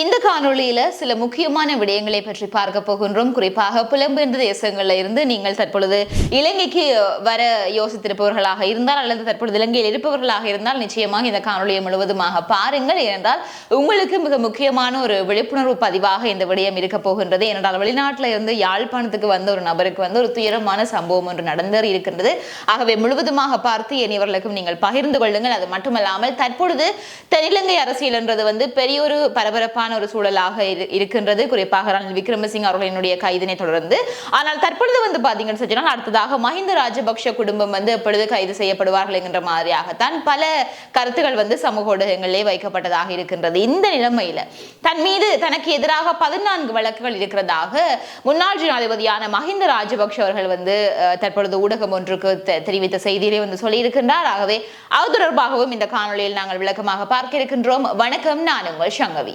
இந்த காணொளியில சில முக்கியமான விடயங்களை பற்றி பார்க்க போகின்றோம். குறிப்பாக புலம்பெயர்ந்த தேசங்கள்ல இருந்து நீங்கள் தற்பொழுது இலங்கைக்கு வர யோசித்திருப்பவர்களாக இருந்தால் அல்லது தற்பொழுது இலங்கையில் இருப்பவர்களாக இருந்தால் நிச்சயமாக இந்த காணொளியை முழுவதுமாக பாருங்கள். ஏனென்றால் உங்களுக்கு மிக முக்கியமான ஒரு விழிப்புணர்வு பதிவாக இந்த விடயம் இருக்க போகின்றது. ஏனென்றால் வெளிநாட்டில் இருந்து யாழ்ப்பாணத்துக்கு வந்த ஒரு நபருக்கு வந்து ஒரு துயரமான சம்பவம் ஒன்று நடந்தேறி இருக்கின்றது. ஆகவே முழுவதுமாக பார்த்து இனியவர்களுக்கும் நீங்கள் பகிர்ந்து கொள்ளுங்கள். அது மட்டுமல்லாமல் தற்பொழுது தென்னிலங்கை அரசியல் என்றது வந்து பெரிய ஒரு பரபரப்பான ஒரு சூழலாக இருக்கின்றது. குறிப்பாக ரணில் விக்ரமசிங் அவர்களினுடைய கைதினை தொடர்ந்து. ஆனால் தற்பொழுது வந்து பாத்தீங்கன்னு சொன்னால் அடுத்ததாக மஹிந்த ராஜபக்ஷ குடும்பம் வந்து எப்பொழுது கைது செய்யப்படுவார்கள் என்கின்ற மாதிரியாகத்தான் பல கருத்துக்கள் வந்து சமூக ஊடகங்களிலே வைக்கப்பட்டதாக இருக்கின்றது. இந்த நிலைமையில தன் மீது தனக்கு எதிராக பதினான்கு வழக்குகள் இருக்கிறதாக முன்னாள் ஜனாதிபதியான மஹிந்த ராஜபக்ஷ அவர்கள் வந்து தற்பொழுது ஊடகம் ஒன்றுக்கு தெ- தெரிவித்த செய்தியிலே வந்து சொல்லியிருக்கின்றார். ஆகவே அது தொடர்பாகவும் இந்த காணொளியில் நாங்கள் விளக்கமாக பார்க்க இருக்கின்றோம். வணக்கம். நான் உங்கள் சங்கவி.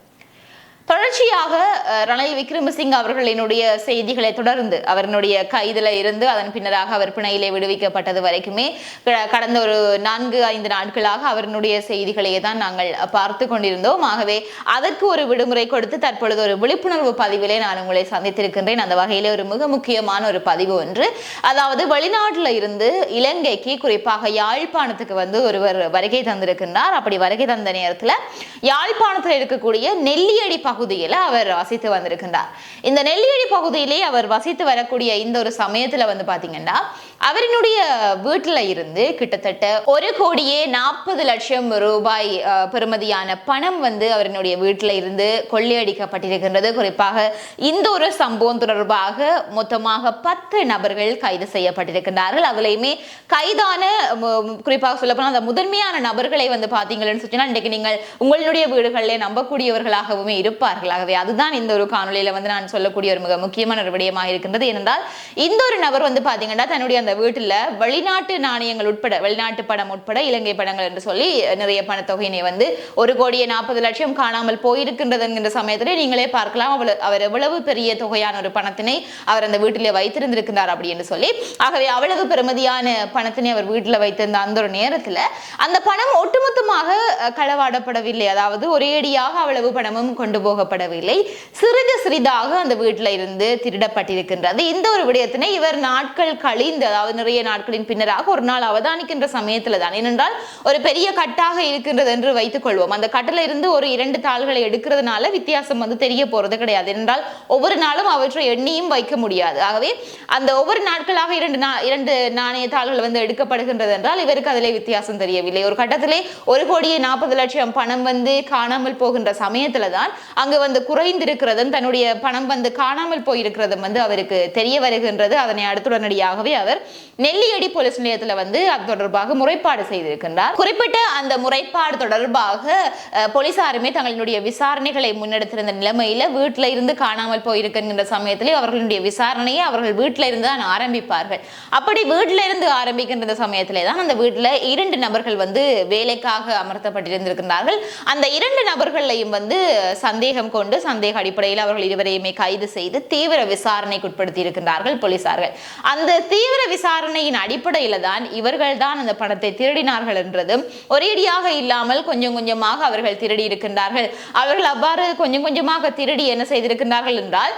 தொடர்ச்சியாக ரணில் விக்ரமசிங்க அவர்களினுடைய செய்திகளை தொடர்ந்து அவர்களுடைய கைதில் இருந்து அதன் பின்னராக அவர் பிணையிலே விடுவிக்கப்பட்டது வரைக்குமே க- கடந்த ஒரு நான்கு ஐந்து நாட்களாக அவர்களுடைய செய்திகளையே தான் நாங்கள் பார்த்து கொண்டிருந்தோம். ஆகவே அதற்கு ஒரு விடுமுறை கொடுத்து தற்பொழுது ஒரு விழிப்புணர்வு பதிவிலே நான் உங்களை சந்தித்திருக்கின்றேன். அந்த வகையிலே ஒரு மிக முக்கியமான ஒரு பதிவு ஒன்று. அதாவது வெளிநாட்டில் இருந்து இலங்கைக்கு குறிப்பாக யாழ்ப்பாணத்துக்கு வந்து ஒருவர் வருகை தந்திருக்கின்றார். அப்படி வருகை தந்த நேரத்தில் யாழ்ப்பாணத்தில் இருக்கக்கூடிய நெல்லியடி பகுதியில் அவர் வசித்து வந்திருக்கின்றார். இந்த நெல்லியடி பகுதியிலே அவர் வசித்து வரக்கூடிய இந்த ஒரு சமயத்துல வந்து பாத்தீங்கன்னா அவரினுடைய வீட்டுல இருந்து கிட்டத்தட்ட ஒரு கோடியே நாற்பது லட்சம் ரூபாய் பெறுமதியான பணம் வந்து அவரினுடைய வீட்டுல இருந்து கொள்ளையடிக்கப்பட்டிருக்கின்றது. குறிப்பாக இந்த ஒரு சம்பவம் தொடர்பாக மொத்தமாக பத்து நபர்கள் கைது செய்யப்பட்டிருக்கின்றார்கள். அதுலயுமே கைதான குறிப்பாக சொல்லப்போனால் அந்த முதன்மையான நபர்களை வந்து பாத்தீங்கன்னு சொன்னா இன்றைக்கு நீங்கள் உங்களுடைய வீடுகளிலே நம்பக்கூடியவர்களாகவுமே இருப்பார்கள் ஆகவே அதுதான் இந்த ஒரு காணொலியில வந்து நான் சொல்லக்கூடிய ஒரு மிக முக்கியமான ஒரு விடயமாக இருக்கின்றது. ஏனென்றால் இந்த ஒரு நபர் வந்து பாத்தீங்கன்னா தன்னுடைய அந்த வீட்டுல வெளிநாட்டு நாணயங்கள் உட்பட வெளிநாட்டு படம் உட்பட இலங்கை படங்கள் என்று சொல்லி நிறைய பணத்தொகையினை வந்து ஒரு கோடியே நாற்பது லட்சம் காணாமல் போயிருக்கின்றது என்கின்ற சமயத்திலே நீங்களே பார்க்கலாம். அவள் அவர் எவ்வளவு பெரிய தொகையான ஒரு பணத்தினை அவர் அந்த வீட்டிலே வைத்திருந்திருக்கிறார் அப்படி என்று சொல்லி. ஆகவே அவ்வளவு பெருமதியான பணத்தினை அவர் வீட்டில் வைத்திருந்த அந்த ஒரு நேரத்துல அந்த பணம் ஒட்டுமொத்தமாக களவாடப்படவில்லை. அதாவது ஒரேடியாக அவ்வளவு பணமும் கொண்டு போகப்படவில்லை. சிறிது சிறிதாக அந்த வீட்டில் இருந்து திருடப்பட்டிருக்கின்றது. இந்த ஒரு விடயத்தினை இவர் நாட்கள் கழிந்து அதாவது நிறைய நாட்களின் பின்னராக ஒரு நாள் அவதானிக்கின்ற சமயத்தில் தான். ஏனென்றால் ஒரு பெரிய கட்டாக இருக்கின்றது என்று வைத்துக் கொள்வோம். அந்த கட்டில இருந்து ஒரு இரண்டு தாள்களை எடுக்கிறதுனால வித்தியாசம் வந்து தெரிய போறது கிடையாது. என்றால் ஒவ்வொரு நாளும் அவற்றை எண்ணியும் வைக்க முடியாது. ஆகவே அந்த ஒவ்வொரு நாட்களாக இரண்டு நா- இரண்டு நாணய தாள்கள் வந்து எடுக்கப்படுகின்றது என்றால் இவருக்கு அதிலே வித்தியாசம் தெரியவில்லை. ஒரு கட்டத்திலே ஒரு கோடியே நாற்பது லட்சம் பணம் வந்து காணாமல் போகின்ற சமயத்துல தான் அங்கு வந்து குறைந்திருக்கிறதும் தன்னுடைய பணம் வந்து காணாமல் போயிருக்கிறதும் வந்து அவருக்கு தெரிய வருகின்றது. அதனை அடுத்து உடனடியாகவே அவர் நெல்லியடி போலீஸ் நிலையத்தில் வந்து அது தொடர்பாக முறைப்பாடு செய்திருக்கின்றார். குறிப்பிட்ட அந்த முறைப்பாடு தொடர்பாக போலீசாருமே தங்களுடைய விசாரணைகளை முன்னெடுத்திருந்த நிலைமையில வீட்டில் இருந்து காணாமல் போயிருக்கின்ற சமயத்திலே அவர்களுடைய விசாரணையை அவர்கள் வீட்டில் இருந்து தான் ஆரம்பிப்பார்கள். அப்படி வீட்டில் இருந்து ஆரம்பிக்கின்ற சமயத்திலே தான் அந்த வீட்டில் இரண்டு நபர்கள் வந்து வேலைக்காக அமர்த்தப்பட்டிருந்திருக்கிறார்கள் அந்த இரண்டு நபர்களையும் வந்து சந்தேகம் கொண்டு சந்தேக அடிப்படையில் அவர்கள் இருவரையுமே கைது செய்து தீவிர விசாரணைக்கு உட்படுத்தி இருக்கின்றார்கள் போலீசார்கள். அந்த தீவிர விசாரணையின் அடிப்படையில் தான் இவர்கள் தான் அந்த பணத்தை திருடினார்கள் என்றதும் ஒரேடியாக இல்லாமல் கொஞ்சம் கொஞ்சமாக அவர்கள் திருடி இருக்கின்றார்கள் அவர்கள் அவ்வாறு கொஞ்சம் கொஞ்சமாக திருடி என்ன செய்திருக்கின்றார்கள் என்றால்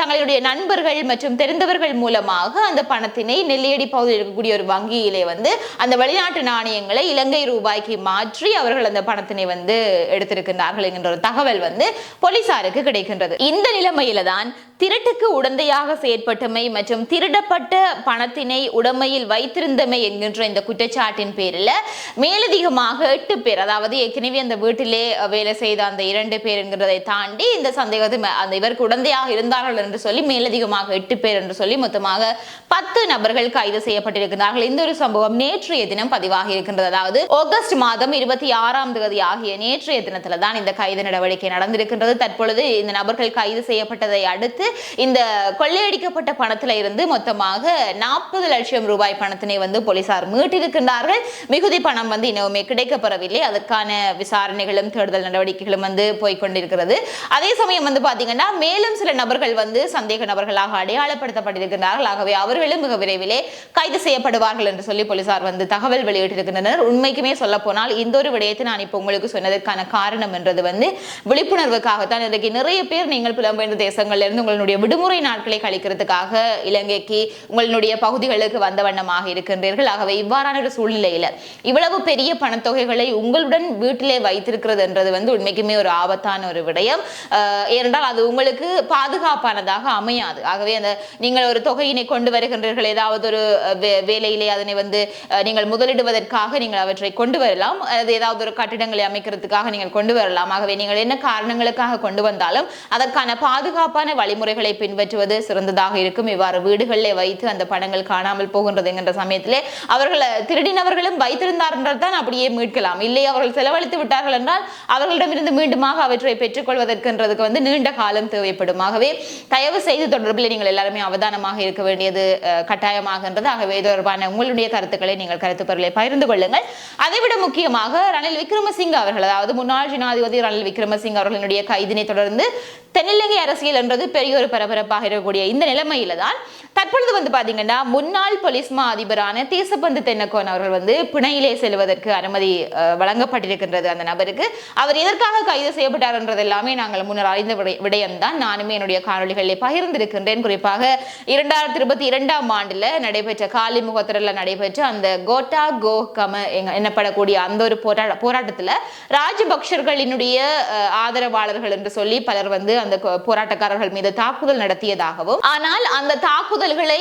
தங்களுடைய நண்பர்கள் மற்றும் தெரிந்தவர்கள் மூலமாக அந்த பணத்தினை நெல்லியடி பகுதியில் இருக்கக்கூடிய ஒரு வங்கியிலே வந்து அந்த வெளிநாட்டு நாணயங்களை இலங்கை ரூபாய்க்கு மாற்றி அவர்கள் அந்த பணத்தினை வந்து எடுத்திருக்கின்றார்கள் என்கின்ற ஒரு தகவல் வந்து போலீசாருக்கு கிடைக்கின்றது. இந்த நிலைமையில தான் திருட்டுக்கு உடந்தையாக செயற்பட்டமை மற்றும் திருடப்பட்ட பணத்தினை உடமையில் வைத்திருந்தமை என்கின்ற இந்த குற்றச்சாட்டின் பேரில் மேலதிகமாக எட்டு பேர் அதாவது ஏற்கனவே அந்த வீட்டிலே வேலை செய்த அந்த இரண்டு பேர் என்கிறதை தாண்டி இந்த சந்தேகத்தை அந்த இவருக்கு உடந்தையாக இருந்தார்கள் என்று சொல்லி மேலதிகமாக எட்டு பேர் என்று சொல்லி மொத்தமாக பத்து நபர்கள் கைது செய்யப்பட்டிருக்கிறார்கள் இந்த ஒரு சம்பவம் நேற்றைய தினம் பதிவாகி இருக்கின்றது. அதாவது ஆகஸ்ட் மாதம் இருபத்தி ஆறாம் தேதி ஆகிய நேற்றைய தினத்துல தான் இந்த கைது நடவடிக்கை இருக்கின்றது. தற்பொழுது இந்த நபர்கள் கைது செய்யப்பட்டதை அடுத்து இந்த கொள்ளையடிக்கப்பட்ட பணத்தில் இருந்து மொத்தமாக நாற்பது லட்சம் ரூபாய் பணத்தினை வந்து போலீசார் மீட்டிருக்கின்றார்கள். மிகுதி பணம் வந்து இன்னுமே கிடைக்கப்பெறவில்லை அதற்கான விசாரணைகளும் தேடுதல் நடவடிக்கைகளும் வந்து போய்கொண்டிருக்கிறது அதே சமயம் வந்து பாத்தீங்கன்னா மேலும் சில நபர்கள் வந்து சந்தேக நபர்களாக அடையாளப்படுத்தப்பட்டிருக்கிறார்கள் ஆகவே அவர்களும் மிக விரைவிலே கைது செய்யப்படுவார்கள் என்று சொல்லி போலீசார் வந்து தகவல் வெளியிட்டிருக்கின்றனர். உண்மைக்குமே சொல்ல போனால் இந்த ஒரு விடயத்தை நான் இப்போ உங்களுக்கு சொன்னதற்கான காரணம் என்றது வந்து விழிப்புணர்வு விழிப்புணர்வுக்காகத்தான் இன்றைக்கு நிறைய பேர் நீங்கள் புலம்பெயர்ந்த தேசங்கள்ல இருந்து உங்களுடைய விடுமுறை நாட்களை கழிக்கிறதுக்காக இலங்கைக்கு உங்களுடைய பகுதிகளுக்கு வந்த வண்ணமாக இருக்கின்றீர்கள். ஆகவே இவ்வாறான ஒரு சூழ்நிலையில இவ்வளவு பெரிய பணத்தொகைகளை உங்களுடன் வீட்டிலே வைத்திருக்கிறது என்றது வந்து உண்மைக்குமே ஒரு ஆபத்தான ஒரு விடயம். ஏனென்றால் அது உங்களுக்கு பாதுகாப்பானதாக அமையாது. ஆகவே அந்த நீங்கள் ஒரு தொகையினை கொண்டு வருகின்றீர்கள். ஏதாவது ஒரு வே- வேலையிலே அதனை வந்து நீங்கள் முதலிடுவதற்காக நீங்கள் அவற்றை கொண்டு வரலாம். அது ஏதாவது ஒரு கட்டிடங்களை அமைக்கிறதுக்காக நீங்கள் கொண்டு வரலாம். ஆகவே நீங்கள் என்ன காரணங்களுக்காக கொண்டு வந்தாலும் அதற்கான பாதுகாப்பான வழிமுறைகளை பின்பற்றுவது சிறந்ததாக இருக்கும். இவ்வாறு வீடுகளில் வைத்து அந்த பணங்கள் காணாமல் போகின்றது என்கின்ற சமயத்திலே அவர்களை திருடினவர்களும் வைத்திருந்தார் என்றால் அப்படியே மீட்கலாம். இல்லை அவர்கள் செலவழித்து விட்டார்கள் என்றால் அவர்களிடமிருந்து மீண்டுமாக அவற்றை பெற்றுக்கொள்வதற்குன்றதுக்கு வந்து நீண்ட காலம் தேவைப்படும். ஆகவே தயவு செய்து தொடர்பில் நீங்கள் எல்லாருமே அவதானமாக இருக்க வேண்டியது கட்டாயமாகின்றது. ஆகவே தொடர்பான உங்களுடைய கருத்துக்களை நீங்கள் கருத்து பொருளை பகிர்ந்து கொள்ளுங்கள். அதைவிட முக்கியமாக ரணில் விக்ரமசிங்க அவர்கள் அதாவது முன்னாள் ஜனாதிபதி ரணில் விக்ரமசிங்க அவர்களினுடைய கைதினை தொடர்ந்து தென்னிலங்கை அரசியல் என்றது பெரிய ஒரு பரபரப்பாக இருக்கக்கூடிய இந்த நிலைமையில தான் தற்பொழுது வந்து பாத்தீங்கன்னா முன்னாள் போலீஸ் மா அதிபரான தேசப்பந்து தென்னக்கோன் அவர்கள் வந்து பிணையிலே செல்வதற்கு அனுமதி வழங்கப்பட்டிருக்கின்றது அந்த நபருக்கு. அவர் எதற்காக கைது செய்யப்பட்டார் என்றது எல்லாமே நாங்கள் முன்னர் அறிந்த விடய- விடயம்தான். நானுமே என்னுடைய காணொலிகளில் பகிர்ந்திருக்கின்றேன். குறிப்பாக இரண்டாயிரத்தி இருபத்தி இரண்டாம் ஆண்டுல நடைபெற்ற காலி முகத்திரல நடைபெற்ற அந்த கோட்டா கோ கம எங்க- என்னப்படக்கூடிய அந்த ஒரு போராட்ட போராட்டத்துல ராஜபக்சர்களினுடைய ஆதரவாளர் ஆதரவாளர்கள் என்று சொல்லி பலர் வந்து அந்த போராட்டக்காரர்கள் மீது தாக்குதல் நடத்தியதாகவும் ஆனால் அந்த தாக்குதல்களை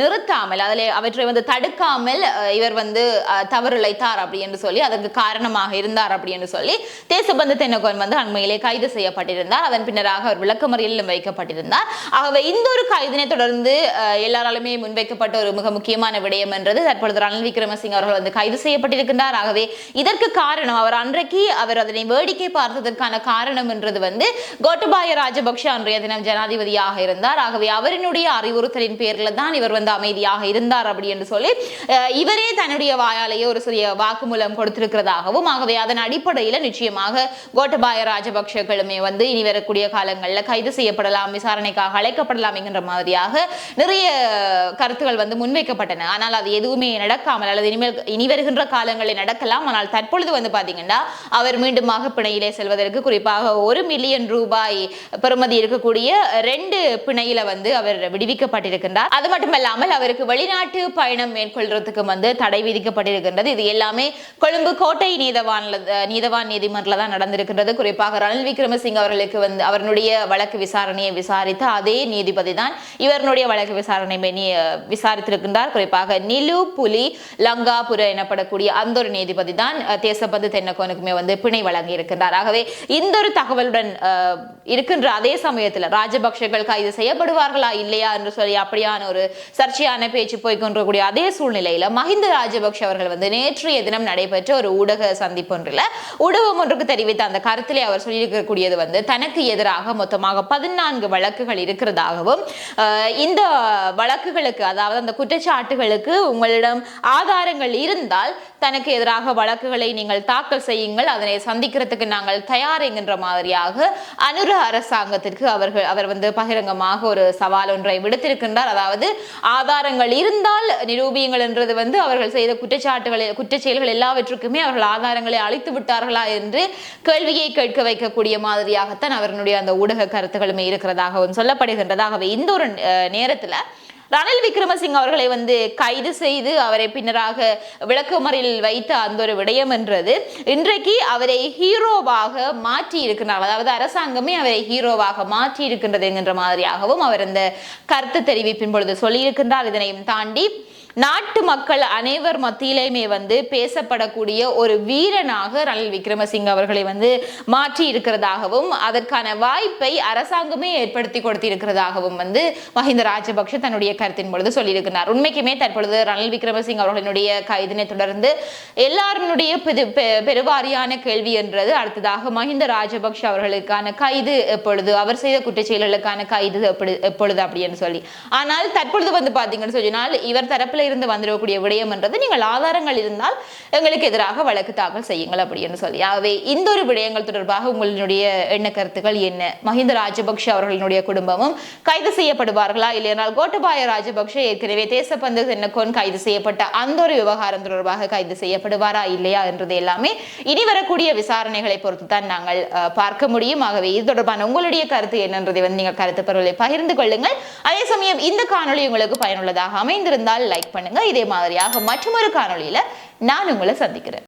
நிறுத்தாமல் அதில் அவற்றை வந்து தடுக்காமல் இவர் வந்து தவறிழைத்தார் அப்படி என்று சொல்லி அதற்கு காரணமாக இருந்தார் அப்படி என்று சொல்லி தேசபந்து தென்னகோன் வந்து அண்மையிலே கைது செய்யப்பட்டிருந்தார். அதன் பின்னராக அவர் விளக்கமறியலிலும் வைக்கப்பட்டிருந்தார். ஆகவே இந்த ஒரு கைதினை தொடர்ந்து எல்லாராலுமே முன்வைக்கப்பட்ட ஒரு மிக முக்கியமான விடயம் என்றது தற்பொழுது ரணில் விக்ரமசிங் அவர்கள் வந்து கைது செய்யப்பட்டிருக்கின்றார். ஆகவே இதற்கு காரணம் அவர் அன்றைக்கு அவர் அதனை வேடிக்கை பார்த்ததற்கான காரணம் என்றது வந்து கோட்டபாய ராஜபக்ஷ அன்றைய தினம் ஜனாதிபதியாக இருந்தார். ஆகவே அவரினுடைய அறிவுறுத்தலின் பேரில் தான் இவர் வந்து அமைதியாக இருந்தார் அப்படி என்று சொல்லி இவரே தன்னுடைய வாயாலேயே ஒரு சிறிய வாக்குமூலம் கொடுத்திருக்கிறதாகவும் ஆகவே அதன் அடிப்படையில் நிச்சயமாக கோட்டபாய ராஜபக்ஷகளுமே வந்து இனி வரக்கூடிய காலங்களில் கைது செய்யப்படலாம் விசாரணைக்காக அழைக்கப்படலாம் என்கின்ற மாதிரியாக நிறைய கருத்துகள் வந்து முன்வைக்கப்பட்டன. ஆனால் அது எதுவுமே நடக்காமல் அல்லது இனிமேல் இனி வருகின்ற காலங்களில் நடக்கலாம். ஆனால் தற்பொழுது வந்து பாத்தீங்கன்னா அவர் மீண்டுமாக பிணையிலே செல்வதற்கு குறிப்பாக ஒரு மில்லியன் ரூபாய் பெறுமதி இருக்கக்கூடிய ரெண்டு பிணையில வந்து அவர் விடுவிக்கப்பட்டிருக்கின்றார். அது மட்டுமல்லாமல் அவருக்கு வெளிநாட்டு பயணம் மேற்கொள்றதுக்கு வந்து தடை விதிக்கப்பட்டிருக்கின்றது. இது எல்லாமே கொழும்பு கோட்டை நீதவான்ல நீதவான் நீதிமன்றத்தில் தான் நடந்திருக்கின்றது. குறிப்பாக ரணில் விக்ரமசிங் அவர்களுக்கு வந்து அவருடைய வழக்கு விசாரணையை விசாரித்த அதே நீதிபதி தான் இவருடைய வழக்கு விசாரணை விசாரித்திருக்கின்றார். குறிப்பாக நிலு புலி லங்காபுர எனப்படக்கூடிய அந்த ஒரு நீதிபதி தான் தேசபந்து தென்னக்கோனுக்குமே வந்து பிணை வழங்கி இருக்கின்றார் ஆகவே இந்த ஒரு தகவல் அஹ், இருக்கின்ற அதே சமயத்தில் ராஜபக்ஷர்கள் கைது செய்யப்படுவார்களா இல்லையா என்று சொல்லி அப்படியான ஒரு சர்ச்சையான பேச்சு போய்கொண்டிருக்கூடிய அதே சூழ்நிலையில மஹிந்த ராஜபக்ஷ அவர்கள் வந்து நேற்றைய தினம் நடைபெற்ற ஒரு ஊடக சந்திப்பு ஒன்றில் ஊடகம் ஒன்றுக்கு தெரிவித்த அந்த கருத்திலே அவர் சொல்லியிருக்கக்கூடியது வந்து தனக்கு எதிராக மொத்தமாக பதினான்கு வழக்குகள் இருக்கிறதாகவும் இந்த வழக்குகளுக்கு அதாவது அந்த குற்றச்சாட்டுகளுக்கு உங்களிடம் ஆதாரங்கள் இருந்தால் தனக்கு எதிராக வழக்குகளை நீங்கள் தாக்கல் செய்யுங்கள் அதனை சந்திக்கிறதுக்கு நாங்கள் தயார் என்கின்ற மாதிரி மாதிரியாக அனுர அரசாங்கத்திற்கு அவர்கள் அவர் வந்து பகிரங்கமாக ஒரு சவால் ஒன்றை விடுத்திருக்கின்றார். அதாவது ஆதாரங்கள் இருந்தால் நிரூபியுங்கள் என்றது வந்து அவர்கள் செய்த குற்றச்சாட்டுகளில் குற்ற செயல்கள் எல்லாவற்றுக்குமே அவர்கள் ஆதாரங்களை அழித்து விட்டார்களா என்று கேள்வியை கேட்க வைக்கக்கூடிய மாதிரியாகத்தான் அவர்களுடைய அந்த ஊடக கருத்துக்களுமே இருக்கிறதாகவும் சொல்லப்படுகின்றதாகவே இந்த ஒரு நேரத்தில் நேரத்துல ரணில் விக்ரமசிங்க அவர்களை வந்து கைது செய்து அவரை பின்னராக விளக்கமறியலில் வைத்த அந்த ஒரு விடயம் என்றது. இன்றைக்கு அவரை ஹீரோவாக மாற்றி இருக்கிறார் அதாவது அரசாங்கமே அவரை ஹீரோவாக மாற்றி இருக்கின்றது என்கின்ற மாதிரியாகவும் அவர் அந்த கருத்து தெரிவிப்பின் பொழுது சொல்லியிருக்கின்றார். இதனையும் தாண்டி நாட்டு மக்கள் அனைவர் மத்தியிலையுமே வந்து பேசப்படக்கூடிய ஒரு வீரனாக ரணில் விக்ரமசிங்க அவர்களை வந்து மாற்றி இருக்கிறதாகவும் அதற்கான வாய்ப்பை அரசாங்கமே ஏற்படுத்தி கொடுத்திருக்கிறதாகவும் வந்து மஹிந்த ராஜபக்ஷ தன்னுடைய கருத்தின் பொழுது சொல்லியிருக்கிறார். உண்மைக்குமே தற்பொழுது ரணில் விக்ரமசிங்க அவர்களினுடைய கைதினை தொடர்ந்து எல்லாருடைய பெ- பெருவாரியான கேள்வி என்றது. அடுத்ததாக மஹிந்த ராஜபக்ஷ அவர்களுக்கான கைது எப்பொழுது அவர் செய்த குற்றச்செயல்களுக்கான கைது எப்படி எப்பொழுது அப்படின்னு சொல்லி. ஆனால் தற்பொழுது வந்து பாத்தீங்கன்னு சொன்னால் இவர் தரப்புல இருந்து வந்துடக்கூடிய விடயம் என்றது நீங்கள் ஆதாரங்கள் இருந்தால் எங்களுக்கு எதிராக வழக்கு தாக்கல் செய்யுங்கள் அப்படின்னு சொல்லி. ஆகவே இந்த ஒரு விடயங்கள் தொடர்பாக உங்களுடைய எண்ண கருத்துக்கள் என்ன? மஹிந்த ராஜபக்ஷ அவர்களினுடைய குடும்பமும் கைது செய்யப்படுவார்களா இல்லையானால் கோட்டபாய ராஜபக்ஷ ஏற்கனவே தேசப்பந்து தென்னக்கோன் கைது செய்யப்பட்ட அந்த ஒரு விவகாரம் தொடர்பாக கைது செய்யப்படுவாரா இல்லையா என்றது எல்லாமே இனி வரக்கூடிய விசாரணைகளை பொறுத்து தான் நாங்கள் பார்க்க முடியும். ஆகவே இது தொடர்பான உங்களுடைய கருத்து என்னன்றதை வந்து நீங்கள் கருத்து பொருளை பகிர்ந்து கொள்ளுங்கள். அதே சமயம் இந்த காணொலி உங்களுக்கு பயனுள்ளதாக அமைந்திருந்தால் லைக் பண்ணுங்க. இதே மாதிரியாக மற்றொரு காணொளியில நான் உங்களை சந்திக்கிறேன்.